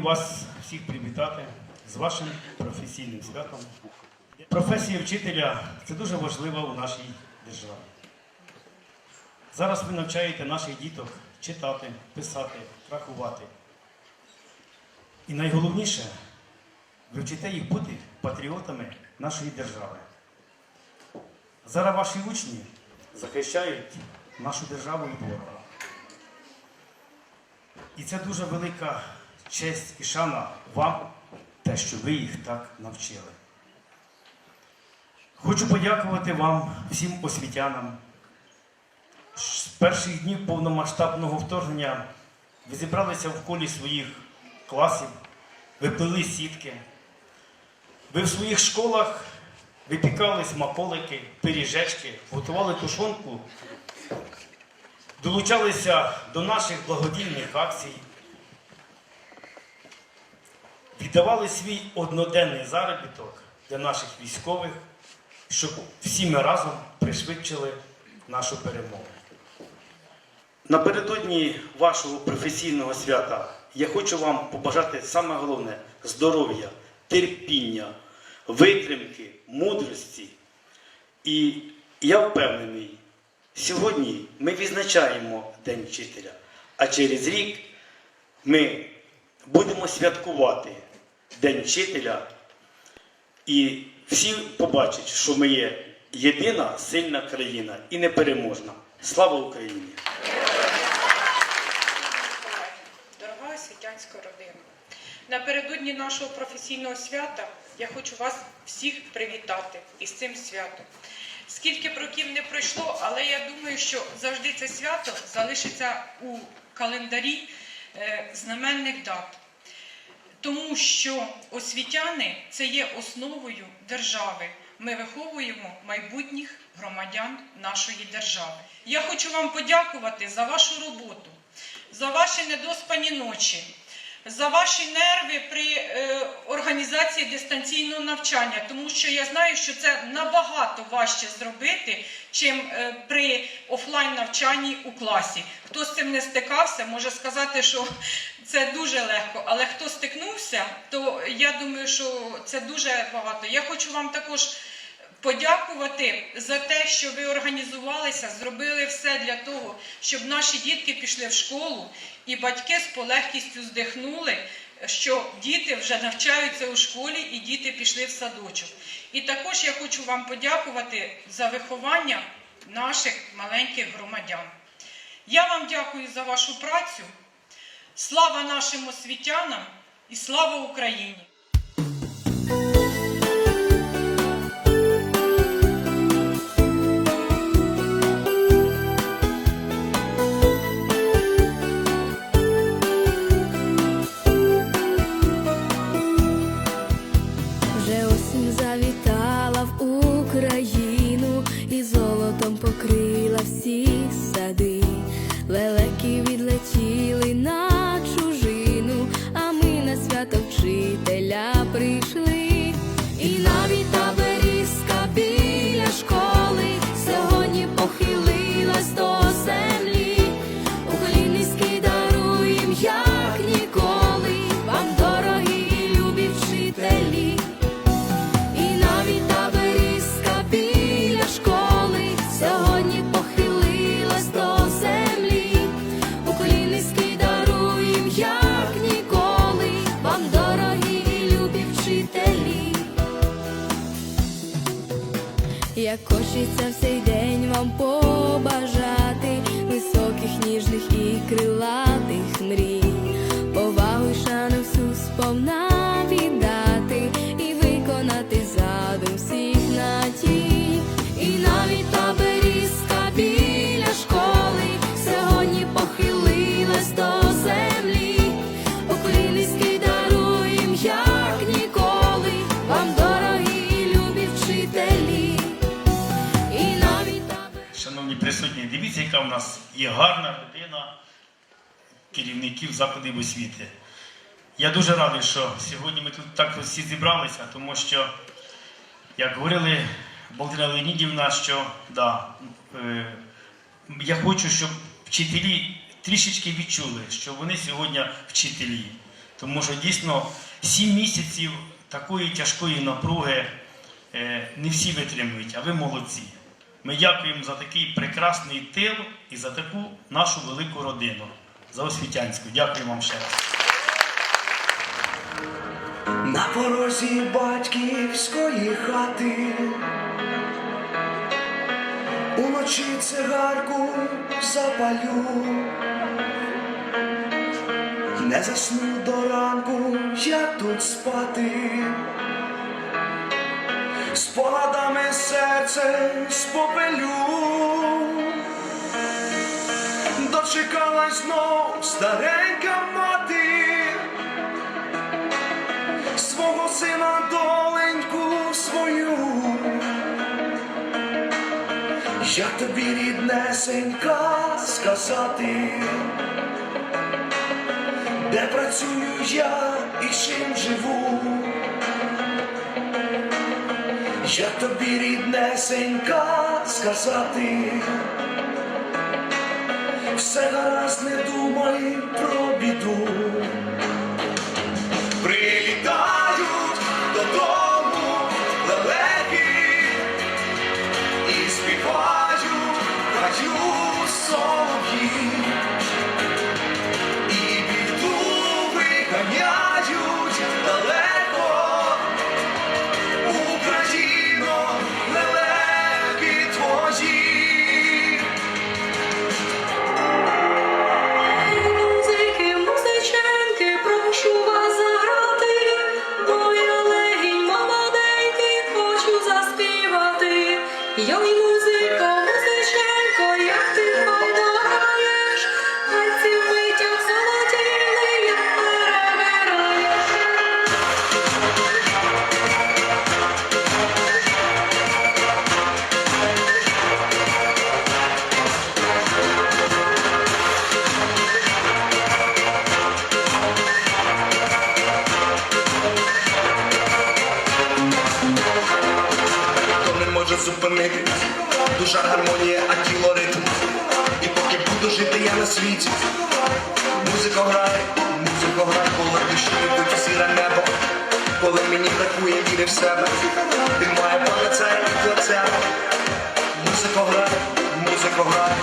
сьогодні вас всіх привітати з вашим професійним святом. Професія вчителя це дуже важлива у нашій державі. Зараз ви навчаєте наших діток читати, писати, рахувати. І найголовніше, ви вчите їх бути патріотами нашої держави. Зараз ваші учні захищають нашу державу від ворога. І це дуже велика честь і шана вам, те, що ви їх так навчили. Хочу подякувати вам, всім освітянам. З перших днів повномасштабного вторгнення ви зібралися в колі своїх класів, ви плели сітки. Ви в своїх школах випікали смаколики, пиріжечки, готували тушонку, долучалися до наших благодійних акцій, віддавали свій одноденний заробіток для наших військових, щоб всі ми разом пришвидшили нашу перемогу. Напередодні вашого професійного свята я хочу вам побажати саме головне здоров'я, терпіння, витримки, мудрості. І я впевнений, сьогодні ми відзначаємо День вчителя, а через рік ми будемо святкувати День вчителя, і всі побачать, що ми є єдина сильна країна і непереможна. Слава Україні! Дорога освітянська родина, напередодні нашого професійного свята я хочу вас всіх привітати із цим святом. Скільки б років не пройшло, але я думаю, що завжди це свято залишиться у календарі е, знаменних дат. Тому що освітяни це є основою держави. Ми виховуємо майбутніх громадян нашої держави. Я хочу вам подякувати за вашу роботу, за ваші недоспані ночі, за ваші нерви при е, організації дистанційного навчання, тому що я знаю, що це набагато важче зробити, чим е, при офлайн навчанні у класі. Хто з цим не стикався, може сказати, що це дуже легко, але хто стикнувся, то я думаю, що це дуже багато. Я хочу вам також подякувати за те, що ви організувалися, зробили все для того, щоб наші дітки пішли в школу, і батьки з полегкістю здихнули, що діти вже навчаються у школі і діти пішли в садочок. І також я хочу вам подякувати за виховання наших маленьких громадян. Я вам дякую за вашу працю. Слава нашим освітянам і слава Україні! Похилилась до землі. Уклінницький даруєм, як ніколи, вам дорогі любі вчителі. І навіть та біля школи сьогодні похилилась до землі. Уклінницький даруєм, як ніколи, вам дорогі любі вчителі. Як хочеться в цей вам побажати високих, ніжних і крилатих Шановні дивіться, яка в нас є гарна родина керівників закладів освіти. Я дуже радий, що сьогодні ми тут так всі зібралися, тому що, як говорили Богдана Леонідівна, що да, е, я хочу, щоб вчителі трішечки відчули, що вони сьогодні вчителі. Тому що дійсно сім місяців такої тяжкої напруги е, не всі витримують, а ви молодці. Ми дякуємо за такий прекрасний тил і за таку нашу велику родину. За освітянську. Дякую вам ще раз. На порозі батьківської хати уночі цигарку запалю, не засну до ранку, як тут спати, спогадами серце спопелю, дочекалась знов старенька мати свого сина доленьку свою. Я тобі ріднесенька сказати, де працюю я і чим живу. Я тобі ріднесенька сказати, все гаразд не думай про біду світі, музика грає, музика грає, коли душі у сіре небо, коли мені бракує віри в себе, ти має панацея і плацебо. Музика грає, музика грає.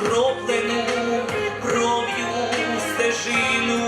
За кров'ю стежину.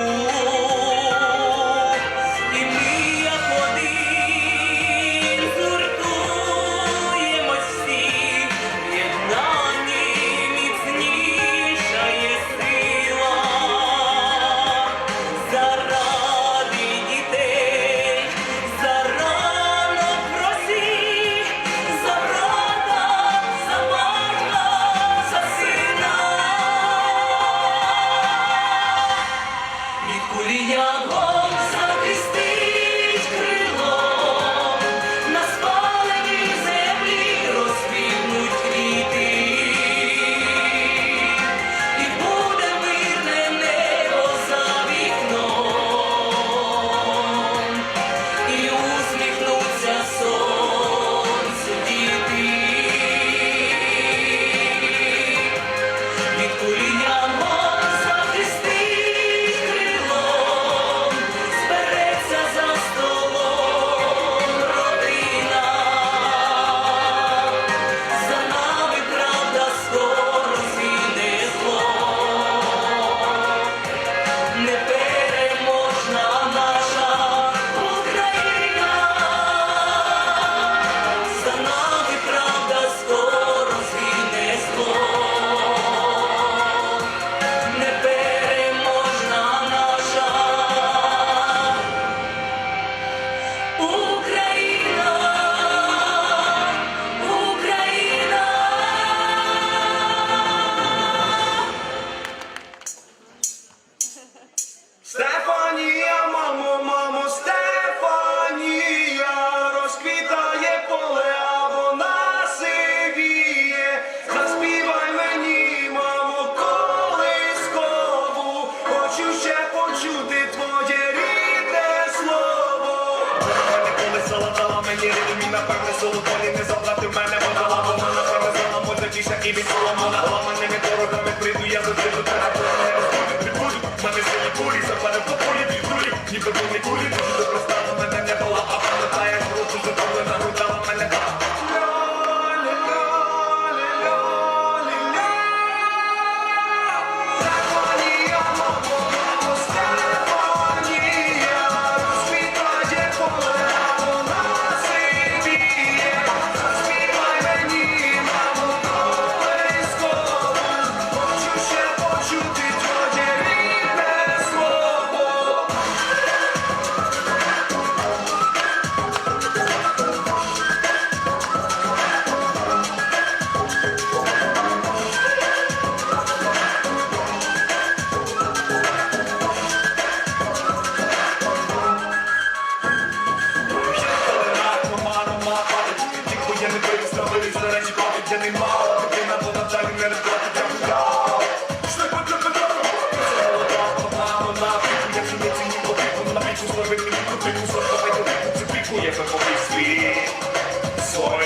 мені рівні, напевне, солодолі не забрати в мене вона водолама, вона мене заламує більше і від соломона. Ламаними дорогами прийду, я завжди до тебе. Мене сині кулі, западе по кулі, під кулі, ніби вони кулі.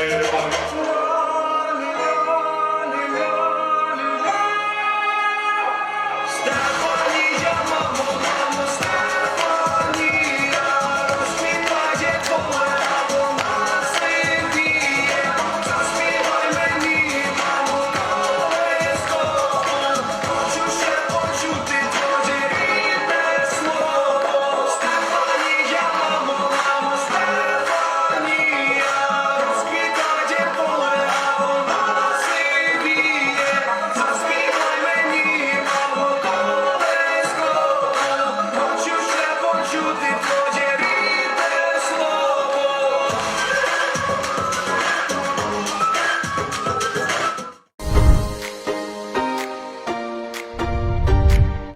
Thank you.